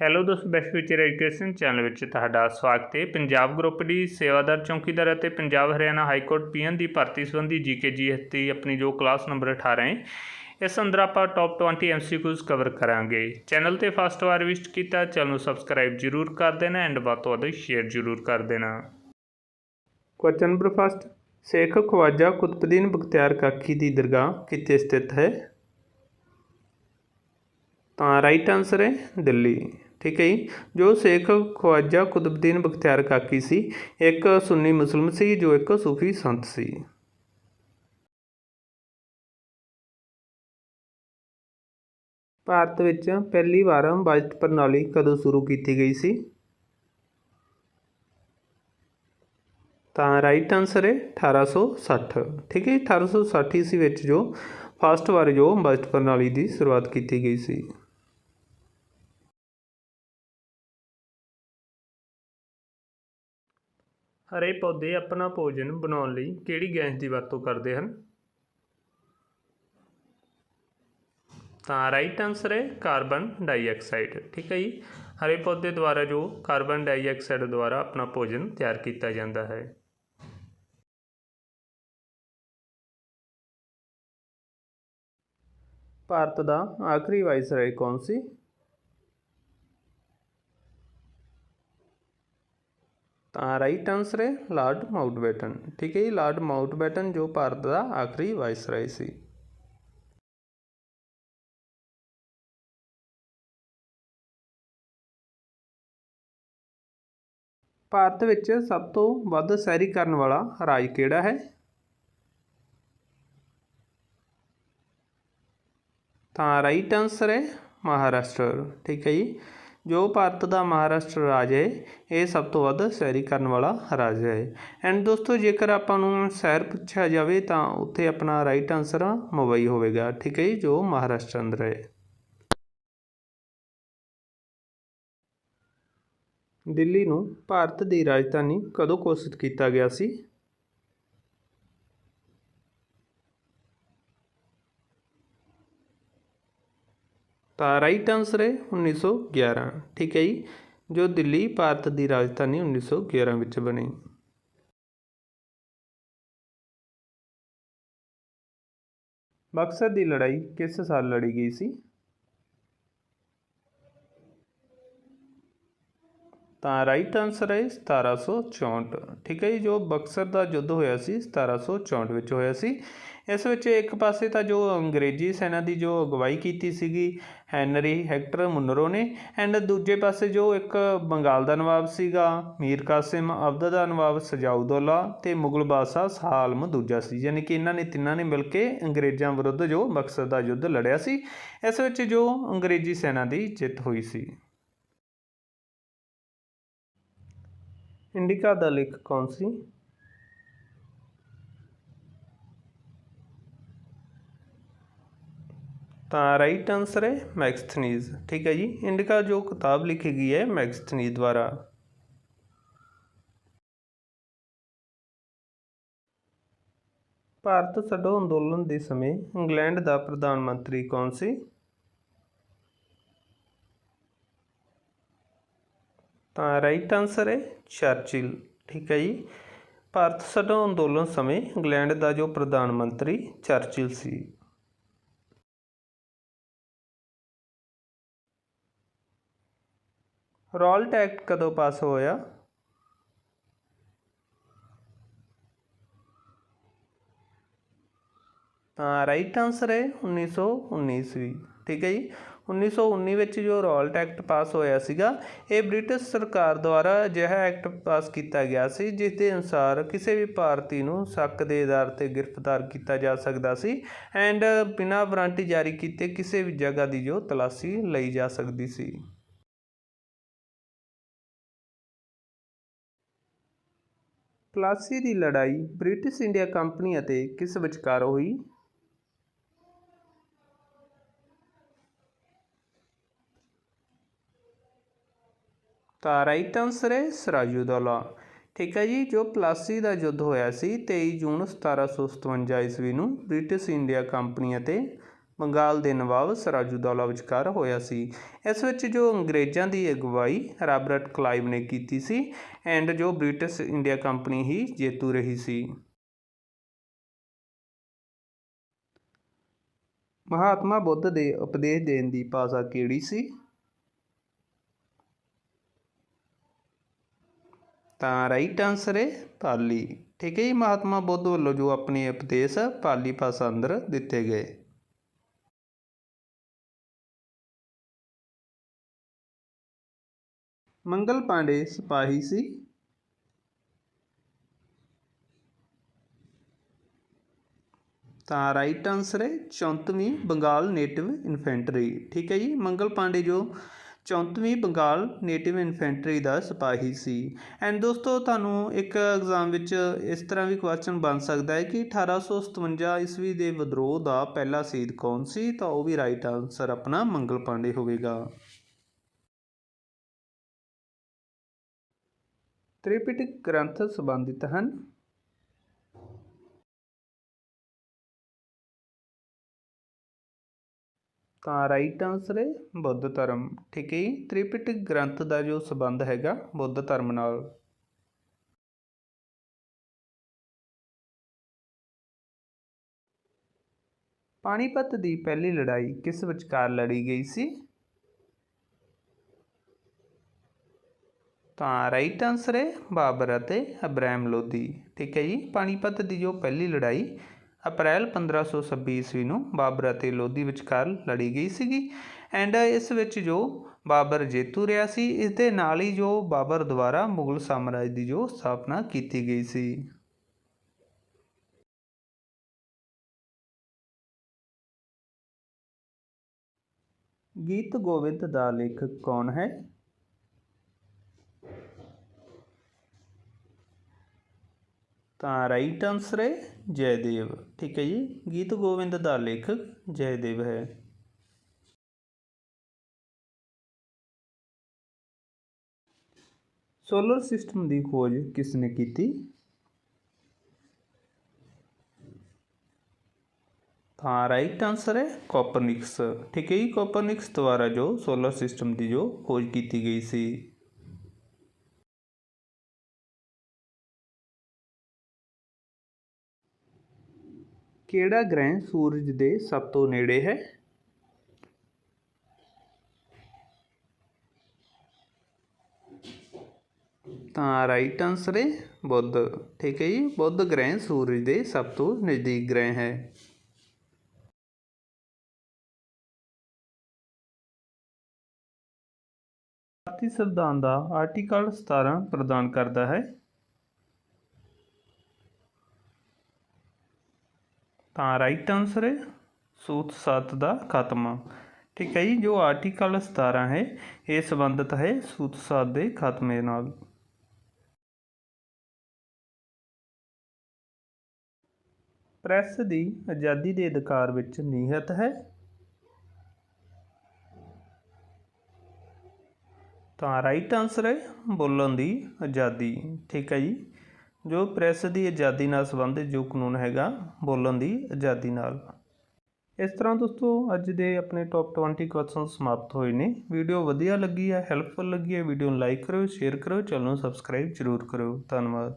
Hello ਦੋਸਤੋ best future education channel ਵਿੱਚ ਤੁਹਾਡਾ ਸਵਾਗਤ ਹੈ। ਪੰਜਾਬ ਗਰੁੱਪ ਡੀ ਸੇਵਾਦਾਰ ਚੌਕੀਦਾਰ ਅਤੇ Punjab Haryana high court peon ਦੀ ਭਰਤੀ ਸੰਬੰਧੀ ਜੀਕੇ ਜੀਐਸ ਦੀ ਆਪਣੀ ਜੋ ਕਲਾਸ ਨੰਬਰ 18 ਹੈ, ਇਸ ਅੰਦਰ ਆਪਾਂ ਟੌਪ 20 ਐਮਸੀਕਿਊਜ਼ ਕਵਰ ਕਰਾਂਗੇ। ਚੈਨਲ ਤੇ ਫਸਟ ਵਾਰ ਵਿਜ਼ਿਟ ਕੀਤਾ, ਚੈਨਲ ਨੂੰ ਸਬਸਕ੍ਰਾਈਬ ਜਰੂਰ ਕਰ ਦੇਣਾ ਐਂਡ ਵੱਧ ਤੋਂ ਵੱਧ ਸ਼ੇਅਰ ਜਰੂਰ ਕਰ ਦੇਣਾ। Question number first Sheikh Khwaja Qutbuddin Bakhtiyar Kaki ਦੀ ਦਰਗਾਹ ਕਿੱਥੇ ਸਥਿਤ ਹੈ? ਤਾਂ ਰਾਈਟ ਆਨਸਰ ਹੈ ਦਿੱਲੀ। ਠੀਕ ਹੈ ਜੀ। ਜੋ ਸਿੱਖ ਖਵਾਜਾ ਕੁਤਬਦੀਨ ਬਖਤਿਆਰ ਕਾਕੀ ਸੀ ਇੱਕ ਸੁੰਨੀ ਮੁਸਲਮ ਸੀ ਜੋ ਇੱਕ ਸੂਫੀ ਸੰਤ ਸੀ। ਭਾਰਤ ਵਿੱਚ ਪਹਿਲੀ ਵਾਰ ਬਜਟ ਪ੍ਰਣਾਲੀ ਕਦੋਂ ਸ਼ੁਰੂ ਕੀਤੀ ਗਈ ਸੀ? ਤਾਂ ਰਾਈਟ ਆਨਸਰ ਹੈ 1860 ਠੀਕ ਹੈ ਜੀ, 1860 ਈਸਵੀ ਵਿੱਚ ਜੋ ਫਸਟ ਵਾਰ ਜੋ ਬਜਟ ਪ੍ਰਣਾਲੀ ਦੀ ਸ਼ੁਰੂਆਤ ਕੀਤੀ ਗਈ ਸੀ। ਹਰੇ ਪੌਦੇ ਆਪਣਾ ਭੋਜਨ ਬਣਾਉਣ ਲਈ ਕਿਹੜੀ ਗੈਸ ਦੀ ਵਰਤੋਂ ਕਰਦੇ ਹਨ? ਤਾਂ ਰਾਈਟ ਆਨਸਰ ਹੈ ਕਾਰਬਨ ਡਾਈਆਕਸਾਈਡ। ਠੀਕ ਹੈ ਜੀ? ਹਰੇ ਪੌਦੇ ਦੁਆਰਾ ਜੋ ਕਾਰਬਨ ਡਾਈਆਕਸਾਈਡ ਦੁਆਰਾ ਆਪਣਾ ਭੋਜਨ ਤਿਆਰ ਕੀਤਾ ਜਾਂਦਾ ਹੈ। ਭਾਰਤ ਦਾ ਆਖਰੀ ਵਾਇਸਰਾਏ ਕੌਣ ਸੀ? ਤਾਂ ਰਾਈਟ ਆਨਸਰ ਹੈ ਲਾਰਡ ਮਾਊਂਟਬੈਟਨ। ਠੀਕ ਹੈ ਜੀ, ਲਾਰਡ ਮਾਊਂਟਬੈਟਨ ਜੋ ਭਾਰਤ ਦਾ ਆਖਰੀ ਵਾਇਸਰਾਏ ਸੀ। ਭਾਰਤ ਵਿੱਚ ਸਭ ਤੋਂ ਵੱਧ ਸੈਰੀ ਕਰਨ ਵਾਲਾ ਰਾਜ ਕਿਹੜਾ ਹੈ? ਤਾਂ ਰਾਈਟ ਆਨਸਰ ਹੈ ਮਹਾਰਾਸ਼ਟਰ। ਠੀਕ ਹੈ ਜੀ। ਜੋ ਭਾਰਤ ਦਾ ਮਹਾਰਾਸ਼ਟਰ ਰਾਜ ਹੈ, ਇਹ ਸਭ ਤੋਂ ਵੱਧ ਸੈਰੀ ਕਰਨ ਵਾਲਾ ਰਾਜ ਹੈ। ਐਂਡ ਦੋਸਤੋ, ਜੇਕਰ ਆਪਾਂ ਨੂੰ ਸ਼ਹਿਰ ਪੁੱਛਿਆ ਜਾਵੇ, ਤਾਂ ਉੱਥੇ ਆਪਣਾ ਰਾਈਟ ਆਨਸਰ ਮੁੰਬਈ ਹੋਵੇਗਾ, ਠੀਕ ਹੈ ਜੀ, ਜੋ ਮਹਾਰਾਸ਼ਟਰ ਅੰਦਰ ਹੈ। ਦਿੱਲੀ ਨੂੰ ਭਾਰਤ ਦੀ ਰਾਜਧਾਨੀ ਕਦੋਂ ਘੋਸ਼ਿਤ ਕੀਤਾ ਗਿਆ ਸੀ? ਤਾਂ ਰਾਈਟ ਆਨਸਰ ਹੈ 1911 ਠੀਕ ਹੈ ਜੀ, ਜੋ ਦਿੱਲੀ ਭਾਰਤ ਦੀ ਰਾਜਧਾਨੀ 1911 ਵਿੱਚ ਬਣੀ। ਬਕਸਰ ਦੀ ਲੜਾਈ ਕਿਸ ਸਾਲ ਲੜੀ ਗਈ ਸੀ? ਤਾਂ ਰਾਈਟ ਆਨਸਰ ਹੈ 1764 ਠੀਕ ਹੈ ਜੀ, ਜੋ ਬਕਸਰ ਦਾ ਯੁੱਧ ਹੋਇਆ ਸੀ 1764 ਵਿੱਚ ਹੋਇਆ ਸੀ। ਇਸ ਵਿੱਚ ਇੱਕ ਪਾਸੇ ਤਾਂ ਜੋ ਅੰਗਰੇਜ਼ੀ ਸੈਨਾ ਦੀ ਜੋ ਅਗਵਾਈ ਕੀਤੀ ਸੀਗੀ, ਹੈਨਰੀ, ਹੈਕਟਰ, ਮੁਨਰੋ ਨੇ ਐਂਡ ਦੂਜੇ ਪਾਸੇ ਜੋ ਇੱਕ ਬੰਗਾਲ ਦਾ ਨਵਾਬ ਸੀਗਾ, ਮੀਰ ਕਾਸਿਮ, ਅਬਦ ਦਾ ਨਵਾਬ ਸਜਾਉਦੌਲਾ ਤੇ ਮੁਗਲ ਬਾਦਸ਼ਾਹ ਸਾਲਮ ਦੂਜਾ ਸੀ। ਯਾਨੀ ਕਿ ਇਹਨਾਂ ਨੇ ਤਿੰਨਾਂ ਨੇ ਮਿਲ ਕੇ ਅੰਗਰੇਜ਼ਾਂ ਵਿਰੁੱਧ ਜੋ ਬਕਸਰ ਦਾ ਯੁੱਧ ਲੜਿਆ ਸੀ, ਇਸ ਵਿੱਚ ਜੋ ਅੰਗਰੇਜ਼ੀ ਸੈਨਾ ਦੀ ਜਿੱਤ ਹੋਈ ਸੀ। ਇੰਡੀਕਾ ਦਾ ਲੇਖ ਕੌਣ ਸੀ? ਤਾਂ ਰਾਈਟ ਆਨਸਰ ਹੈ ਮੈਕਸਥਨੀਜ਼ ਠੀਕ ਹੈ ਜੀ, ਇੰਡੀਕਾ ਜੋ ਕਿਤਾਬ ਲਿਖੀ ਗਈ ਹੈ ਮੈਕਸਥਨੀਜ਼ ਦੁਆਰਾ। ਭਾਰਤ ਛੱਡੋ ਅੰਦੋਲਨ ਦੇ ਸਮੇਂ ਇੰਗਲੈਂਡ ਦਾ ਪ੍ਰਧਾਨ ਮੰਤਰੀ ਕੌਣ ਸੀ? ਤਾਂ ਰਾਈਟ ਆਨਸਰ ਹੈ ਚਰਚਿਲ ਠੀਕ ਹੈ ਜੀ। ਭਾਰਤ ਛੱਡੋ ਅੰਦੋਲਨ ਸਮੇਂ ਇੰਗਲੈਂਡ ਦਾ ਜੋ ਪ੍ਰਧਾਨ ਮੰਤਰੀ ਚਰਚਿਲ ਸੀ। ਰੌਲਟ ਐਕਟ ਕਦੋਂ ਪਾਸ ਹੋਇਆ? ਤਾਂ ਰਾਈਟ ਆਨਸਰ ਹੈ 1919 ਈਸਵੀ, ਠੀਕ ਹੈ ਜੀ। 1919 ਵਿੱਚ ਜੋ ਰੌਲਟ ਐਕਟ ਪਾਸ ਹੋਇਆ ਸੀਗਾ, ਇਹ ਬ੍ਰਿਟਿਸ਼ ਸਰਕਾਰ ਦੁਆਰਾ ਅਜਿਹਾ ਐਕਟ ਪਾਸ ਕੀਤਾ ਗਿਆ ਸੀ ਜਿਸ ਦੇ ਅਨੁਸਾਰ ਕਿਸੇ ਵੀ ਭਾਰਤੀ ਨੂੰ ਸ਼ੱਕ ਦੇ ਆਧਾਰ ਤੇ ਗ੍ਰਿਫਤਾਰ ਕੀਤਾ ਜਾ ਸਕਦਾ ਸੀ ਐਂਡ ਬਿਨਾਂ ਵਾਰੰਟੀ ਜਾਰੀ ਕੀਤੇ ਕਿਸੇ ਵੀ ਜਗ੍ਹਾ ਦੀ ਜੋ ਤਲਾਸ਼ੀ ਲਈ ਜਾ ਸਕਦੀ ਸੀ। ਤਲਾਸੀ ਦੀ ਲੜਾਈ ਬ੍ਰਿਟਿਸ਼ ਇੰਡੀਆ ਕੰਪਨੀ ਅਤੇ ਕਿਸ ਵਿਚਕਾਰ ਹੋਈ? ਤਾਂ ਰਾਈਟ ਆਨਸਰ ਹੈ ਸਰਾਜੂਦੌਲਾ ਠੀਕ ਹੈ ਜੀ, ਜੋ ਪਲਾਸੀ ਦਾ ਯੁੱਧ ਹੋਇਆ ਸੀ 23 ਜੂਨ 1757 ਈਸਵੀ ਨੂੰ ਬ੍ਰਿਟਿਸ਼ ਇੰਡੀਆ ਕੰਪਨੀ ਅਤੇ ਬੰਗਾਲ ਦੇ ਨਵਾਬ ਸਰਾਜੂਦੌਲਾ ਵਿਚਕਾਰ ਹੋਇਆ ਸੀ। ਇਸ ਵਿੱਚ ਜੋ ਅੰਗਰੇਜ਼ਾਂ ਦੀ ਅਗਵਾਈ ਰਾਬਰਟ ਕਲਾਈਵ ਨੇ ਕੀਤੀ ਸੀ ਐਂਡ ਜੋ ਬ੍ਰਿਟਿਸ਼ ਇੰਡੀਆ ਕੰਪਨੀ ਹੀ ਜੇਤੂ ਰਹੀ ਸੀ। ਮਹਾਤਮਾ ਬੁੱਧ ਦੇ ਉਪਦੇਸ਼ ਦੇਣ ਦੀ ਭਾਸ਼ਾ ਕਿਹੜੀ ਸੀ? ਤਾਂ ਰਾਈਟ ਆਨਸਰ ਹੈ ਪਾਲੀ। ਠੀਕ ਹੈ ਜੀ, ਮਹਾਤਮਾ ਬੁੱਧ ਵੱਲੋਂ ਜੋ ਆਪਣੇ ਉਪਦੇਸ਼ ਪਾਲੀ ਭਾਸ਼ਾ ਅੰਦਰ ਦਿੱਤੇ ਗਏ। ਮੰਗਲ ਪਾਂਡੇ ਸਿਪਾਹੀ ਸੀ। ਤਾਂ ਰਾਈਟ ਆਨਸਰ ਹੈ 34ਵੀਂ ਬੰਗਾਲ ਨੇਟਿਵ ਇਨਫੈਂਟਰੀ ਠੀਕ ਹੈ ਜੀ, ਮੰਗਲ ਪਾਂਡੇ ਜੋ 34ਵੀਂ ਬੰਗਾਲ ਨੇਟਿਵ ਇਨਫੈਂਟਰੀ ਦਾ ਸਿਪਾਹੀ ਸੀ। ਐਂਡ ਦੋਸਤੋ, ਤੁਹਾਨੂੰ ਇੱਕ ਐਗਜ਼ਾਮ ਵਿੱਚ ਇਸ ਤਰ੍ਹਾਂ ਵੀ ਕੁਐਸਚਨ ਬਣ ਸਕਦਾ ਹੈ ਕਿ 1857 ਈਸਵੀ ਦੇ ਵਿਦਰੋਹ ਦਾ ਪਹਿਲਾ ਸ਼ਹੀਦ ਕੌਣ ਸੀ? ਤਾਂ ਉਹ ਵੀ ਰਾਈਟ ਆਨਸਰ ਆਪਣਾ ਮੰਗਲ ਪਾਂਡੇ ਹੋਵੇਗਾ। ਤ੍ਰਿਪਿਟਕ ਗ੍ਰੰਥ ਸੰਬੰਧਿਤ ਹਨ। ਤਾਂ ਰਾਈਟ ਆਨਸਰ ਹੈ ਬੁੱਧ ਧਰਮ। ਠੀਕ ਹੈ ਜੀ? ਤ੍ਰਿਪਿਟਕ ਗ੍ਰੰਥ ਦਾ ਜੋ ਸੰਬੰਧ ਹੈਗਾ, ਬੁੱਧ ਧਰਮ ਨਾਲ। ਪਾਣੀਪਤ ਦੀ ਪਹਿਲੀ ਲੜਾਈ ਕਿਸ ਵਿਚਕਾਰ ਲੜੀ ਗਈ ਸੀ? ਤਾਂ ਰਾਈਟ ਆਨਸਰ ਹੈ ਬਾਬਰ ਅਤੇ ਅਬਰਾਮ ਲੋਧੀ। ਠੀਕ ਹੈ ਜੀ? ਪਾਣੀਪਤ ਦੀ ਜੋ ਪਹਿਲੀ ਲੜਾਈ ਅਪ੍ਰੈਲ 1526 ਈਸਵੀ ਨੂੰ ਬਾਬਰ ਅਤੇ ਲੋਧੀ ਵਿਚਕਾਰ ਲੜੀ ਗਈ ਸੀਗੀ। ਐਂਡ ਇਸ ਵਿੱਚ ਜੋ ਬਾਬਰ ਜੇਤੂ ਰਿਹਾ ਸੀ ਇਸ ਦੇ ਨਾਲ ਹੀ ਜੋ ਬਾਬਰ ਦੁਆਰਾ ਮੁਗਲ ਸਾਮਰਾਜ ਦੀ ਜੋ ਸਥਾਪਨਾ ਕੀਤੀ ਗਈ ਸੀ। ਗੀਤ ਗੋਬਿੰਦ ਦਾ ਲੇਖਕ ਕੌਣ ਹੈ? ਤਾਂ ਰਾਈਟ ਆਨਸਰ ਹੈ ਜੈਦੇਵ। ਠੀਕ ਹੈ ਜੀ। ਗੀਤ ਗੋਬਿੰਦ ਦਾ ਲੇਖਕ ਜੈਦੇਵ ਹੈ। ਸੋਲਰ ਸਿਸਟਮ ਦੀ ਖੋਜ ਕਿਸ ਨੇ ਕੀਤੀ? ਤਾਂ ਰਾਈਟ ਆਨਸਰ ਹੈ ਕੋਪਰਨਿਕਸ। ਠੀਕ ਹੈ ਜੀ। ਕੋਪਰਨਿਕਸ ਦੁਆਰਾ ਜੋ ਸੋਲਰ ਸਿਸਟਮ ਦੀ ਜੋ ਖੋਜ ਕੀਤੀ ਗਈ ਸੀ। ਕਿਹੜਾ ਗ੍ਰਹਿ ਸੂਰਜ ਦੇ ਸਭ ਤੋਂ ਨੇੜੇ ਹੈ? ਤਾਂ ਰਾਈਟ ਆਨਸਰ ਹੈ ਬੁੱਧ। ਠੀਕ ਹੈ ਜੀ, ਬੁੱਧ ਗ੍ਰਹਿ ਸੂਰਜ ਦੇ ਸਭ ਤੋਂ ਨਜ਼ਦੀਕ ਗ੍ਰਹਿ ਹੈ। ਭਾਰਤੀ ਸੰਵਿਧਾਨ ਦਾ ਆਰਟੀਕਲ 17 ਪ੍ਰਦਾਨ ਕਰਦਾ ਹੈ। ਤਾਂ ਰਾਈਟ ਆਨਸਰ ਹੈ ਸੂਤ ਸੱਤ ਦਾ ਖਾਤਮਾ। ਠੀਕ ਹੈ ਜੀ, ਜੋ ਆਰਟੀਕਲ 17 ਹੈ, ਇਹ ਸੰਬੰਧਿਤ ਹੈ ਸੂਤ ਸੱਤ ਦੇ ਖਾਤਮੇ ਨਾਲ। ਪ੍ਰੈਸ ਦੀ ਆਜ਼ਾਦੀ ਦੇ ਅਧਿਕਾਰ ਵਿੱਚ ਨਿਹਿਤ ਹੈ। ਤਾਂ ਰਾਈਟ ਆਨਸਰ ਹੈ ਬੋਲਣ ਦੀ ਆਜ਼ਾਦੀ। ਠੀਕ ਹੈ ਜੀ। ਜੋ ਪ੍ਰੈਸ ਦੀ ਆਜ਼ਾਦੀ ਨਾਲ ਸੰਬੰਧਿਤ ਜੋ ਕਾਨੂੰਨ ਹੈਗਾ, ਬੋਲਣ ਦੀ ਆਜ਼ਾਦੀ ਨਾਲ। ਇਸ ਤਰ੍ਹਾਂ ਦੋਸਤੋ, ਅੱਜ ਦੇ ਆਪਣੇ ਟੌਪ 20 ਕੁਐਸਚਨ ਸਮਾਪਤ ਹੋਏ ਨੇ। ਵੀਡੀਓ ਵਧੀਆ ਲੱਗੀ ਹੈ ਹੈਲਪਫੁਲ ਲੱਗੀ ਹੈ, ਵੀਡੀਓ ਨੂੰ ਲਾਈਕ ਕਰੋ ਸ਼ੇਅਰ ਕਰੋ ਚੈਨਲ ਨੂੰ ਸਬਸਕ੍ਰਾਈਬ ਜ਼ਰੂਰ ਕਰੋ ਧੰਨਵਾਦ।